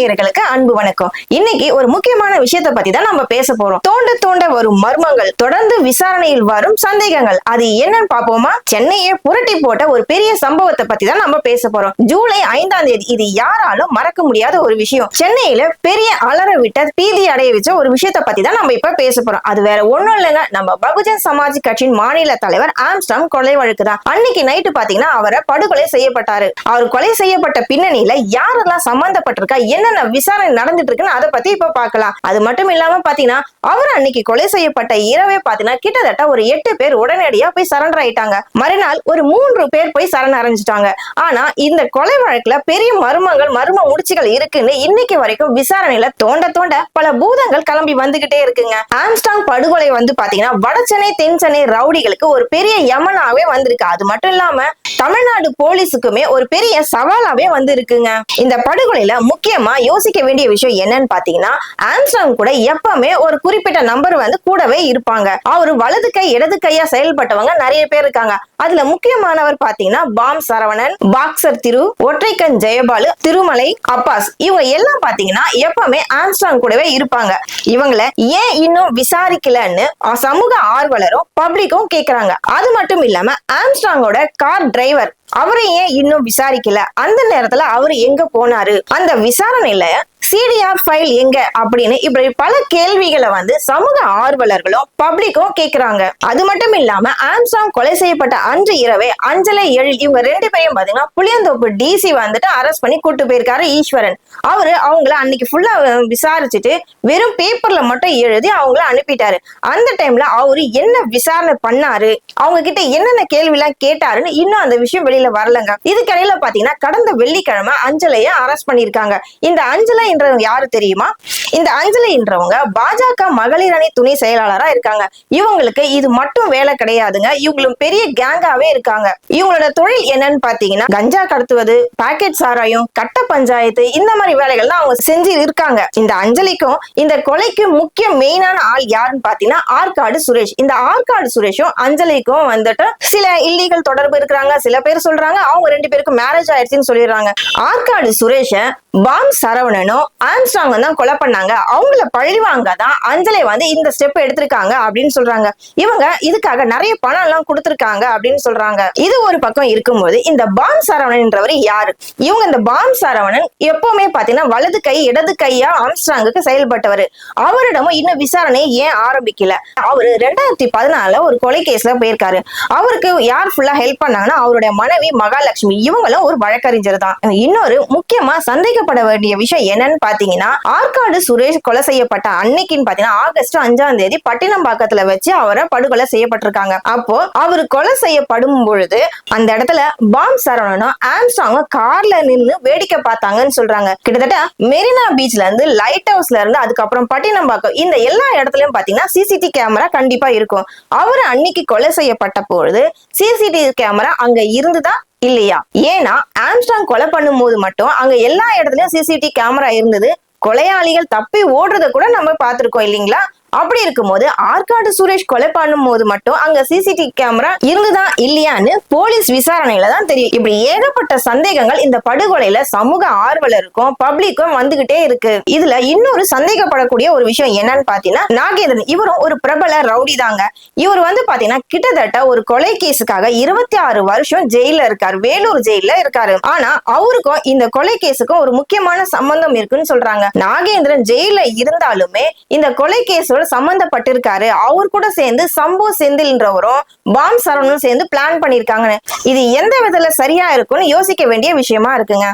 நேயர்களுக்கு அன்பு வணக்கம். இன்னைக்கு ஒரு முக்கியமான விஷயத்தை பத்தி தான் நம்ம பேச போறோம். தோண்ட தோண்ட வரும் மர்மங்கள் தொடர்ந்து விசாரணையில் வரும் சந்தேகங்கள் அது என்னன்னு பாப்போமா சென்னையை புரட்டி போட்ட ஒரு பெரிய சம்பவத்தை பத்தி தான் நம்ம பேச போறோம். ஜூலை ஐந்தாம் தேதி இது யாராலும் மறக்க முடியாத ஒரு விஷயம். சென்னையில பெரிய அலற விட்ட பீதி அடைய வச்ச ஒரு விஷயத்தை பத்தி தான் நம்ம இப்ப பேச போறோம். அது வேற ஒண்ணும் இல்லைங்க. நம்ம பகுஜன் சமாஜ் கட்சியின் மாநில தலைவர் ஆம்ஸ்டாம் கொலை வழக்கு தான். அன்னைக்கு நைட்டு பாத்தீங்கன்னா அவரை படுகொலை செய்யப்பட்டாரு. அவர் கொலை செய்யப்பட்ட பின்னணியில யாரெல்லாம் சம்பந்தப்பட்டிருக்கா என்ன என்னென்ன விசாரணை நடந்துட்டு இருக்குன்னு அதை பத்தி இப்ப பார்க்கலாம் அது மட்டும் இல்லாம பாத்தீங்கன்னா அவர் அன்னைக்கு கொலை செய்யப்பட்ட இரவே பாத்தீங்கன்னா கிட்டத்தட்ட ஒரு எட்டு பேர் உடனடியா போய் சரண்டர் ஆயிட்டாங்க. மறுநாள் ஒரு மூன்று பேர் போய் சரண் அடைஞ்சிட்டாங்க. ஆனா இந்த கொலை வழக்குல பெரிய மர்மங்கள் மர்ம முடிச்சுகள் இருக்குன்னு இன்னைக்கு வரைக்கும் விசாரணையில தோண்ட தோண்ட பல பூதங்கள் கிளம்பி வந்துகிட்டே இருக்குங்க. ஆம்ஸ்டாங் படுகொலை வந்து பாத்தீங்கன்னா வடசென்னை தென் சென்னை ரவுடிகளுக்கு ஒரு பெரிய யமனாவே வந்திருக்கு. அது மட்டும் இல்லாம தமிழ்நாடு போலீஸுக்குமே ஒரு பெரிய சவாலாவே வந்து இருக்குங்க இந்த படுகொலையில முக்கியமா யோசிக்க வேண்டிய விஷயம் என்னன்னு பாத்தீங்கன்னா ஆம்ஸ்டாங் கூட எப்பவுமே ஒரு குறிப்பிட்ட நம்பர் வந்து கூடவே இருப்பாங்க. அவரு வலது கை இடது கையா செயல்பட்டவங்க நிறைய பேர் இருக்காங்க. அதுல முக்கியமானவர் பாத்தீங்கன்னா பாம் சரவணன் பாக்ஸர் திரு ஒற்றைக்கண் ஜெயபாலு திருமலை அப்பாஸ். இவங்க எல்லாம் பாத்தீங்கன்னா எப்பவுமே ஆம்ஸ்டாங் கூடவே இருப்பாங்க. இவங்கள ஏன் இன்னும் விசாரிக்கலன்னு சமூக ஆர்வலரும் பப்ளிக்கும் கேக்குறாங்க. அது மட்டும் இல்லாம ஆம்ஸ்டாங்கோட கார் டிரைவர் அவரை ஏன் இன்னும் விசாரிக்கல? அந்த நேரத்துல அவரு எங்க போனாரு? அந்த விசாரணையில சிடிஆர் ஃபைல் எங்க அப்படின்னு இப்படி பல கேள்விகளை வந்து சமூக ஆர்வலர்களும் பப்ளிக்கும் கேக்குறாங்க. அது மட்டும் இல்லாம ஆம்சாங் கொலை செய்யப்பட்ட அன்று இரவே அஞ்சலை எழில் இவங்க ரெண்டு பேரையும் பாத்தீங்கன்னா புளியந்தோப்பு டிசி வந்துட்டு அரெஸ்ட் பண்ணி கூட்டு போயிருக்காரு ஈஸ்வரன். அவரு அவங்கள அன்னைக்கு ஃபுல்லா விசாரிச்சுட்டு வெறும் பேப்பர்ல மட்டும் எழுதி அவங்கள அனுப்பிட்டாரு. அந்த டைம்ல அவரு என்ன விசாரணை பண்ணாரு? அவங்க கிட்ட என்னென்ன கேள்வி எல்லாம் கேட்டாருன்னு இன்னும் அந்த விஷயம் வெளியில வரலங்க. இதுக்கடையில பாத்தீங்கன்னா கடந்த வெள்ளிக்கிழமை அஞ்சலையை அரெஸ்ட் பண்ணிருக்காங்க இந்த அஞ்சலை என்றவங்க யாரு தெரியுமா? இந்த அஞ்சலின்றவங்க பாஜக மகளிர் அணி துணை செயலாளரா இருக்காங்க. இவங்களுக்கு இது மட்டும் வேலை கிடையாதுங்க. இவங்களும் பெரிய கேங்காவே இருக்காங்க. இவங்களோட தொழில் என்னன்னு பாத்தீங்கன்னா கஞ்சா கடத்துவது பாக்கெட் சாராயம் கட்ட பஞ்சாயத்து இந்த மாதிரி வேலைகள் தான் அவங்க செஞ்சு இருக்காங்க. இந்த அஞ்சலிக்கும் இந்த கொலைக்கு முக்கிய மெயினான ஆள் யாருன்னு பாத்தீங்கன்னா ஆற்காடு சுரேஷ். இந்த ஆற்காடு சுரேஷும் அஞ்சலிக்கும் வந்துட்டு சில இல்லீகல் தொடர்பு இருக்கிறாங்க. சில பேர் சொல்றாங்க அவங்க ரெண்டு பேருக்கும் மேரேஜ் ஆயிடுச்சுன்னு சொல்லிடுறாங்க. ஆற்காடு சுரேஷ பாம் சரவணனும் ஆம்ஸ்டாங் தான் கொலை பண்ணாங்க. அவங்கள பழிவாங்க தான் அஞ்சலை வந்து இந்த ஸ்டெப் எடுத்திருக்காங்க அப்படின்னு சொல்றாங்க. இவங்க இதுக்காக நிறைய பணம் எல்லாம் கொடுத்திருக்காங்க அப்படின்னு சொல்றாங்க. இது ஒரு பக்கம் இருக்கும்போது இந்த பாம் சரவணன்ன்றவர் யாரு? இவங்க இந்த பாம் சரவணன் எப்பவுமே பாத்தீங்கன்னா வலது கை இடது கையா ஆம்ஸ்டாங்குக்கு செயல்பட்டவர். அவரிடமும் இன்னும் விசாரணை ஏன் ஆரம்பிக்கல? அவரு ரெண்டாயிரத்தி பதினாலுல ஒரு கொலை கேஸ்ல போயிருக்காரு. அவருக்கு யார் ஃபுல்லா ஹெல்ப் பண்ணாங்கன்னா அவருடைய மனைவி மகாலட்சுமி. இவங்களும் ஒரு வழக்கறிஞர் தான் இன்னொரு முக்கியமா சந்தேக கவனிக்கப்பட வேண்டிய விஷயம் என்னன்னு பாத்தீங்கன்னா ஆற்காடு சுரேஷ் கொலை செய்யப்பட்ட அன்னைக்குன்னு பாத்தீங்கன்னா ஆகஸ்ட் அஞ்சாம் தேதி பட்டினம்பாக்கத்துல வச்சு அவரை படுகொலை செய்யப்பட்டிருக்காங்க. அப்போ அவர் கொலை செய்யப்படும் பொழுது அந்த இடத்துல பாம் சரவணனும் ஆம்ஸ்டாங்க கார்ல நின்னு வேடிக்கை பார்த்தாங்கன்னு சொல்றாங்க. கிட்டத்தட்ட மெரினா பீச்ல இருந்து லைட் ஹவுஸ்ல இருந்து அதுக்கப்புறம் பட்டினம்பாக்கம் இந்த எல்லா இடத்துலயும் பாத்தீங்கன்னா சிசிடிவி கேமரா கண்டிப்பா இருக்கும். அவர் அன்னைக்கு கொலை செய்யப்பட்ட பொழுது சிசிடிவி கேமரா அங்க இருந்துதான் இல்லையா? ஏன்னா ஆம்ஸ்டாங் கொலை பண்ணும்போது மட்டும் அங்க எல்லா இடத்துலயும் சிசிடிவி கேமரா இருந்தது. கொலையாளிகள் தப்பி ஓடுறத கூட நம்ம பார்த்திருக்கோம் இல்லைங்களா? அப்படி இருக்கும்போது ஆற்காடு சுரேஷ் கொலை பண்ணும்போது மட்டும் அங்க சிசிடிவி கேமரா இருந்துதான் இல்லையான்னு போலீஸ் விசாரணையில தான் தெரியும். இப்படி ஏகப்பட்ட சந்தேகங்கள் இந்த படுகொலையில சமூக ஆர்வலருக்கும் பப்ளிக்கும் வந்துகிட்டே இருக்கு. இதுல இன்னொரு சந்தேகப்படக்கூடிய ஒரு விஷயம் என்னன்னு பாத்தீங்கன்னா நாகேந்திரன் இவரும் ஒரு பிரபல ரவுடி தாங்க. இவர் வந்து பாத்தீங்கன்னா கிட்டத்தட்ட ஒரு கொலை கேஸுக்காக இருபத்தி ஆறு வருஷம் ஜெயில இருக்காரு. வேலூர் ஜெயில இருக்காரு. ஆனா அவருக்கும் இந்த கொலை கேஸுக்கும் ஒரு முக்கியமான சம்பந்தம் இருக்குன்னு சொல்றாங்க. நாகேந்திரன் ஜெயில இருந்தாலுமே இந்த கொலை கேஸோட சம்பந்தப்பட்டிருக்காரு. அவர் கூட சேர்ந்து சம்பு செந்தில்ன்றவரும் பாம் சரவணும் சேர்ந்து பிளான் பண்ணிருக்காங்கன்னு. இது எந்த விதத்துல சரியா இருக்கும்னு யோசிக்க வேண்டிய விஷயமா இருக்குங்க.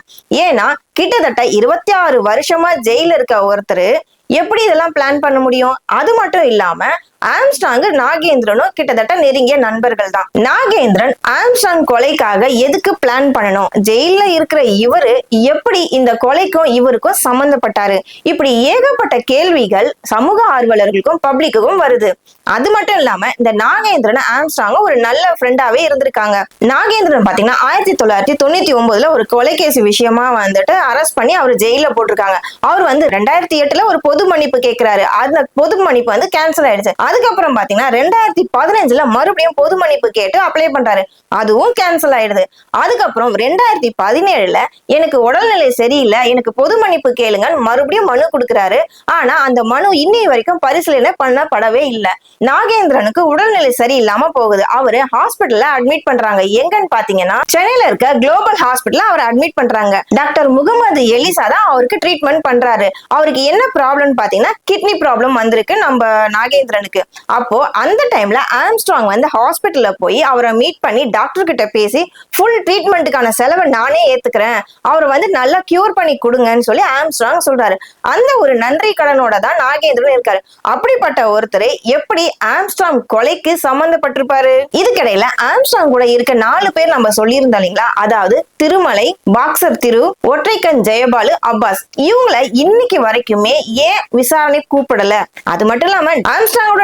ஏன்னா கிட்டத்தட்ட இருபத்தி ஆறு வருஷமா ஜெயில இருக்க ஒருத்தர் எப்படி இதெல்லாம் பிளான் பண்ண முடியும்? அது மட்டும் இல்லாம ஆம்ஸ்டாங் நாகேந்திரனும் கிட்டத்தட்ட நெருங்கிய நண்பர்கள் தான் நாகேந்திரன் ஆம்ஸ்டாங் கொலைக்காக எதுக்கு பிளான் பண்ணணும்? ஜெயில இருக்கிற இவரு எப்படி இந்த கொலைக்கும் இவருக்கும் சம்பந்தப்பட்டாரு? இப்படி ஏகப்பட்ட கேள்விகள் சமூக ஆர்வலர்களுக்கும் பப்ளிக்குக்கும் வருது. அது மட்டும் இல்லாம இந்த நாகேந்திரன் ஆம்ஸ்டாங்க ஒரு நல்ல ஃப்ரெண்டாவே இருந்திருக்காங்க. நாகேந்திரன் பாத்தீங்கன்னா ஆயிரத்தி தொள்ளாயிரத்தி தொண்ணூத்தி ஒன்பதுல ஒரு கொலைகேசி விஷயமா வந்துட்டு அரெஸ்ட் பண்ணி அவர் ஜெயில போட்டிருக்காங்க. அவர் வந்து ரெண்டாயிரத்தி எட்டுல ஒரு பொது மன்னிப்பு கேட்கிறாரு அந்த பொது மன்னிப்பு வந்து கேன்சல் ஆயிடுச்சு. அதுக்கப்புறம் பாத்தீங்கன்னா ரெண்டாயிரத்தி பதினஞ்சுல மறுபடியும் பொது மன்னிப்பு கேட்டு அப்ளை பண்றாரு. அதுவும் கேன்சல் ஆயிடுது. அதுக்கப்புறம் ரெண்டாயிரத்தி பதினேழுல எனக்கு உடல்நிலை சரியில்லை எனக்கு பொது மன்னிப்பு கேளுங்கன்னு மறுபடியும் மனு கொடுக்குறாரு. ஆனா அந்த மனு இன்னை வரைக்கும் பரிசீலனை பண்ணப்படவே இல்லை. நாகேந்திரனுக்கு உடல்நிலை சரியில்லாம போகுது. அவரு ஹாஸ்பிட்டல்ல அட்மிட் பண்றாங்க. எங்கன்னு பாத்தீங்கன்னா சென்னையில இருக்க குளோபல் ஹாஸ்பிட்டல்ல அவர் அட்மிட் பண்றாங்க. டாக்டர் முகமது எலிசா தான் அவருக்கு ட்ரீட்மெண்ட் பண்றாரு. அவருக்கு என்ன ப்ராப்ளம் பாத்தீங்கன்னா கிட்னி ப்ராப்ளம் வந்திருக்கு. நம்ம நாகேந்திரனுக்கு அப்போ அந்த டைம்ல ஆம்ஸ்ட்ராங் வந்து ஹாஸ்பிட்டல்ல போய் அவரை மீட் பண்ணி டாக்டர் கிட்ட பேசி ஃபுல் ட்ரீட்மெண்ட்டுக்கான செலவை நானே ஏத்துக்கிறேன். அவரை வந்து நல்லா கியூர் பண்ணி கொடுங்கன்னு சொல்லி ஆம்ஸ்ட்ராங் சொல்றாரு. அந்த ஒரு நன்றி கடனோட தான் நாகேந்திரன் இருக்காரு. அப்படிப்பட்ட ஒருத்தர் எப்படி ஆம்ஸ்ட்ராங் கொலைக்கு சம்பந்தப்பட்டிருப்பாரு இதுக்கிடையில ஆம்ஸ்ட்ராங் கூட இருக்க நாலு பேர் நம்ம சொல்லியிருந்தோம் இல்லைங்களா? அதாவது திருமலை பாக்ஸர் திரு ஒற்றைக்கன் ஜெயபாலு அப்பாஸ். இவங்கள இன்னைக்கு வரைக்குமே ஏன் விசாரணை கூப்பிடல? அது மட்டும் இல்லாம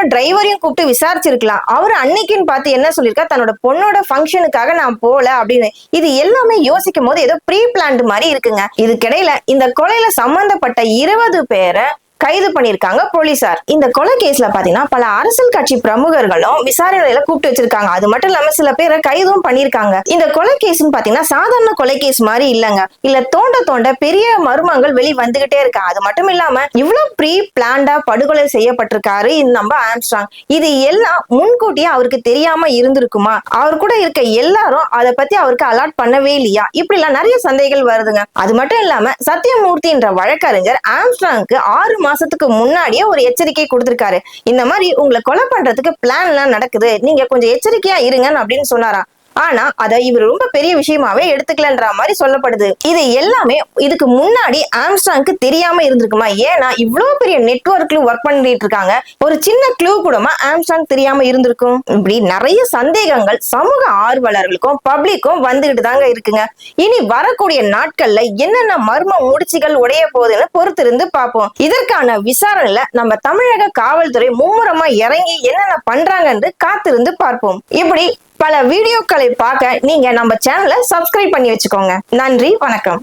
ஆம்ஸ்ட்ராங்கோட டிரைவரையும் கூப்பிட்டு விசாரிச்சிருக்கலாம். அவர் அன்னைக்குன்னு பார்த்து என்ன சொல்லியிருக்கா? தன்னோட பொண்ணோட ஃபங்க்ஷனுக்காக நான் போல அப்படின்னு. இது எல்லாமே யோசிக்கும் போது ஏதோ ப்ரீ பிளான்டு மாதிரி இருக்குங்க. இதுக்கிடையில இந்த கொலையில சம்பந்தப்பட்ட இருபது பேரை கைது பண்ணிருக்காங்க போலீசார். இந்த கொலை கேஸ்ல பாத்தீங்கன்னா பல அரசியல் கட்சி பிரமுகர்களும் விசாரணையில கூப்பிட்டு வச்சிருக்காங்க. அது மட்டும் இல்லாம சில பேரை கைதும் பண்ணிருக்காங்க இந்த கொலை கேஸ்னு பாத்தீங்கன்னா சாதாரண கொலை கேஸ் மாதிரி இல்லங்க. இல்ல தோண்ட தோண்ட பெரிய மர்மங்கள் வெளி வந்துகிட்டே இருக்கா. அது மட்டும் இல்லாம இவ்வளவு ப்ரீ பிளான்டா படுகொலை செய்யப்பட்டிருக்காரு நம்ம ஆம்ஸ்ட்ராங் இது எல்லாம் முன்கூட்டியே அவருக்கு தெரியாம இருந்திருக்குமா? அவர் கூட இருக்க எல்லாரும் அதை பத்தி அவருக்கு அலாட் பண்ணவே இல்லையா? இப்படி எல்லாம் நிறைய சந்தேகங்கள் வருதுங்க. அது மட்டும் இல்லாம சத்யமூர்த்தி என்ற வழக்கறிஞர் ஆம்ஸ்ட்ராங்க்கு ஆறு மாசத்துக்கு முன்னாடியே ஒரு எச்சரிக்கை கொடுத்திருக்காரு. இந்த மாதிரி உங்களை கொலை பண்றதுக்கு பிளான் எல்லாம் நடக்குது. நீங்க கொஞ்சம் எச்சரிக்கையா இருங்க அப்படின்னு சொன்னாராம். ஆனா அதை இவர் ரொம்ப பெரிய விஷயமாவே எடுத்துக்கலன்ற மாதிரி சொல்லப்படுது. இது எல்லாமே இதுக்கு முன்னாடி ஆம்ஸ்டாங்க்கு தெரியாம இருந்திருக்குமா? ஏன்னா இவ்வளவு பெரிய நெட்ஒர்க்ல ஒர்க் பண்ணிட்டு இருக்காங்க. ஒரு சின்ன க்ளூ கூடமா ஆம்ஸ்டாங் தெரியாம இருந்திருக்கும். இப்படி நிறைய சந்தேகங்கள் சமூக ஆர்வலர்களுக்கும் பப்ளிக்கும் வந்துகிட்டு தாங்க இருக்குங்க. இனி வரக்கூடிய நாட்கள்ல என்னென்ன மர்ம முடிச்சுகள் உடைய போகுதுன்னு பொறுத்திருந்து பார்ப்போம். இதற்கான விசாரணையில நம்ம தமிழக காவல்துறை மும்முரமா இறங்கி என்னென்ன பண்றாங்கன்னு காத்திருந்து பார்ப்போம். இப்படி பல வீடியோக்களை பார்க்க நீங்க நம்ம சேனலை சப்ஸ்கிரைப் பண்ணி வச்சுக்கோங்க. நன்றி வணக்கம்.